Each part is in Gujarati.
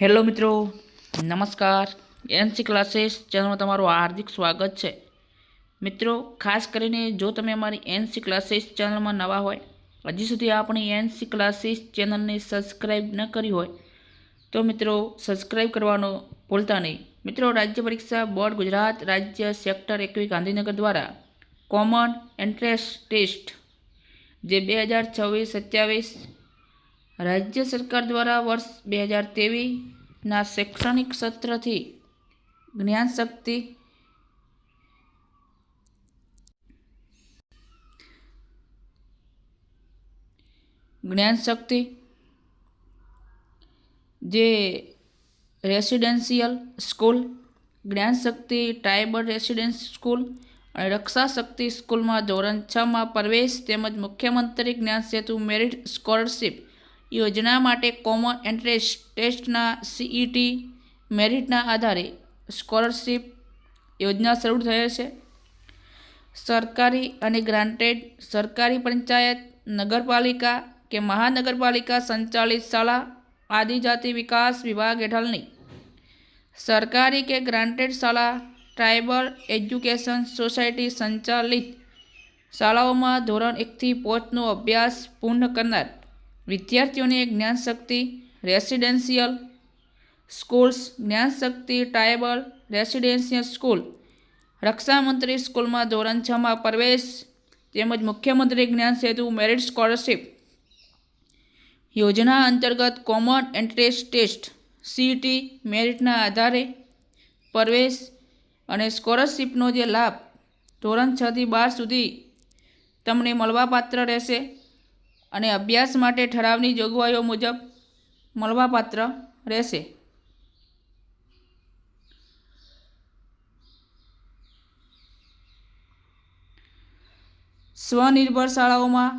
હેલો મિત્રો, નમસ્કાર. એનસી ક્લાસીસ ચેનલમાં તમારું હાર્દિક સ્વાગત છે. મિત્રો, ખાસ કરીને જો તમે અમારી એનસી ક્લાસીસ ચેનલમાં નવા હોય, હજી સુધી આપણી એનસી ક્લાસીસ ચેનલને સબસ્ક્રાઈબ ન કરી હોય, તો મિત્રો સબસ્ક્રાઈબ કરવાનો ભૂલતા નહીં. મિત્રો, રાજ્ય પરીક્ષા બોર્ડ ગુજરાત રાજ્ય સેક્ટર એકવી ગાંધીનગર દ્વારા કોમન એન્ટ્રન્સ ટેસ્ટ જે બે હજાર છવ્વીસ સત્યાવીસ રાજ્ય સરકાર દ્વારા વર્ષ બે હજાર તેવીસના શૈક્ષણિક સત્રથી જ્ઞાનશક્તિ જ્ઞાનશક્તિ જે residential school Gyanshakti tribal residence school અને રક્ષા શક્તિ સ્કૂલમાં ધોરણ છમાં પ્રવેશ તેમજ મુખ્યમંત્રી જ્ઞાન સેતુ મેરિટ સ્કોલરશિપ યોજના માટે કોમન એન્ટ્રેન્સ ટેસ્ટના સીઈટી મેરિટના આધારે સ્કોલરશીપ યોજના શરૂ થયેલ છે. સરકારી અને ગ્રાન્ટેડ સરકારી પંચાયત, નગરપાલિકા કે મહાનગરપાલિકા સંચાલિત શાળા આદિજાતિ વિકાસ વિભાગ હેઠળની સરકારી કે ગ્રાન્ટેડ શાળા, ટ્રાઇબલ એજ્યુકેશન સોસાયટી સંચાલિત શાળાઓમાં ધોરણ એકથી પોચનો અભ્યાસ પૂર્ણ કરનાર વિદ્યાર્થીઓને Gyanshakti, residential schools, Gyanshakti, tribal residential school, રક્ષામંત્રી સ્કૂલમાં ધોરણ છમાં પ્રવેશ, તેમજ મુખ્યમંત્રી જ્ઞાન સેતુ મેરિટ સ્કોલરશીપ યોજના અંતર્ગત કોમન એન્ટ્રન્સ ટેસ્ટ, સીટી મેરિટના આધારે પ્રવેશ અને સ્કોલરશીપનો જે લાભ ધોરણ છથી બાર સુધી તમને મળવાપાત્ર રહેશે. અને અભ્યાસ માટે ઠરાવની જોગવાઈઓ મુજબ મળવાપાત્ર રહેશે. સ્વનિર્ભર શાળાઓમાં,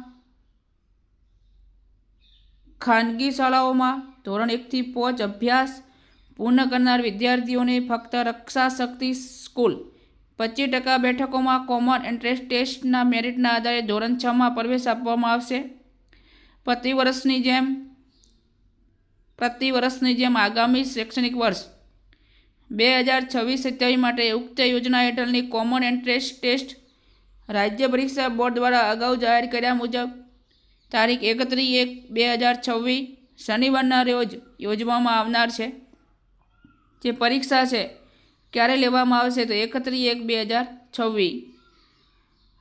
ખાનગી શાળાઓમાં ધોરણ એકથી પાંચ અભ્યાસ પૂર્ણ કરનાર વિદ્યાર્થીઓને ફક્ત રક્ષાશક્તિ સ્કૂલ પચીસ ટકા બેઠકોમાં કોમન એન્ટ્રન્સ ટેસ્ટના મેરિટના આધારે ધોરણ છમાં પ્રવેશ આપવામાં આવશે. પ્રતિ વર્ષની જેમ પ્રતિ વર્ષની જેમ આગામી શૈક્ષણિક વર્ષ બે હજાર છવ્વીસ સત્યાવીસ માટે ઉક્ત યોજના હેઠળની કોમન એન્ટ્રન્સ ટેસ્ટ રાજ્ય પરીક્ષા બોર્ડ દ્વારા અગાઉ જાહેર કર્યા મુજબ તારીખ એકત્રીસ એક બે હજાર છવ્વીસ શનિવારના રોજ યોજવામાં આવનાર છે. જે પરીક્ષા છે, ક્યારે લેવામાં આવશે તો એકત્રીસ એક બે હજાર છવ્વીસ.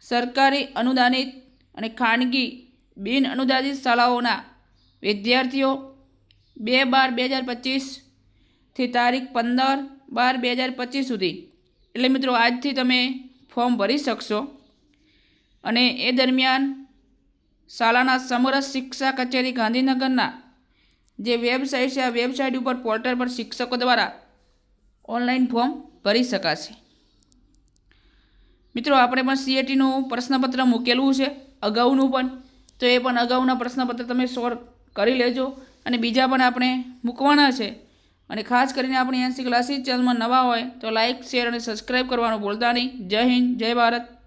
સરકારી અનુદાનિત અને ખાનગી બિન અનુદાનિત શાળાઓના વિદ્યાર્થીઓ બે બાર બે હજાર પચીસથી તારીખ પંદર બાર બે હજાર પચીસ સુધી. એટલે મિત્રો આજથી તમે ફોર્મ ભરી શકશો. અને એ દરમિયાન શાળાના સમરસ શિક્ષા કચેરી ગાંધીનગરના જે વેબસાઇટ છે, આ વેબસાઇટ ઉપર પોર્ટલ પર શિક્ષકો દ્વારા ઓનલાઈન ફોર્મ ભરી શકાશે. મિત્રો, આપણે પણ સીએટીનું પ્રશ્નપત્ર મૂકેલું છે, અગાઉનું પણ. તો એ પણ અગાઉના પ્રશ્નપત્ર તમે સોલ્વ કરી લેજો. અને બીજા પણ આપણે મૂકવાના છે. અને ખાસ કરીને આપણી એનસી ક્લાસીસ ચેનલમાં નવા હોય તો લાઇક શેર અને સબસ્ક્રાઈબ કરવાનું ભૂલતા નહીં. જય હિન્દ, જય ભારત.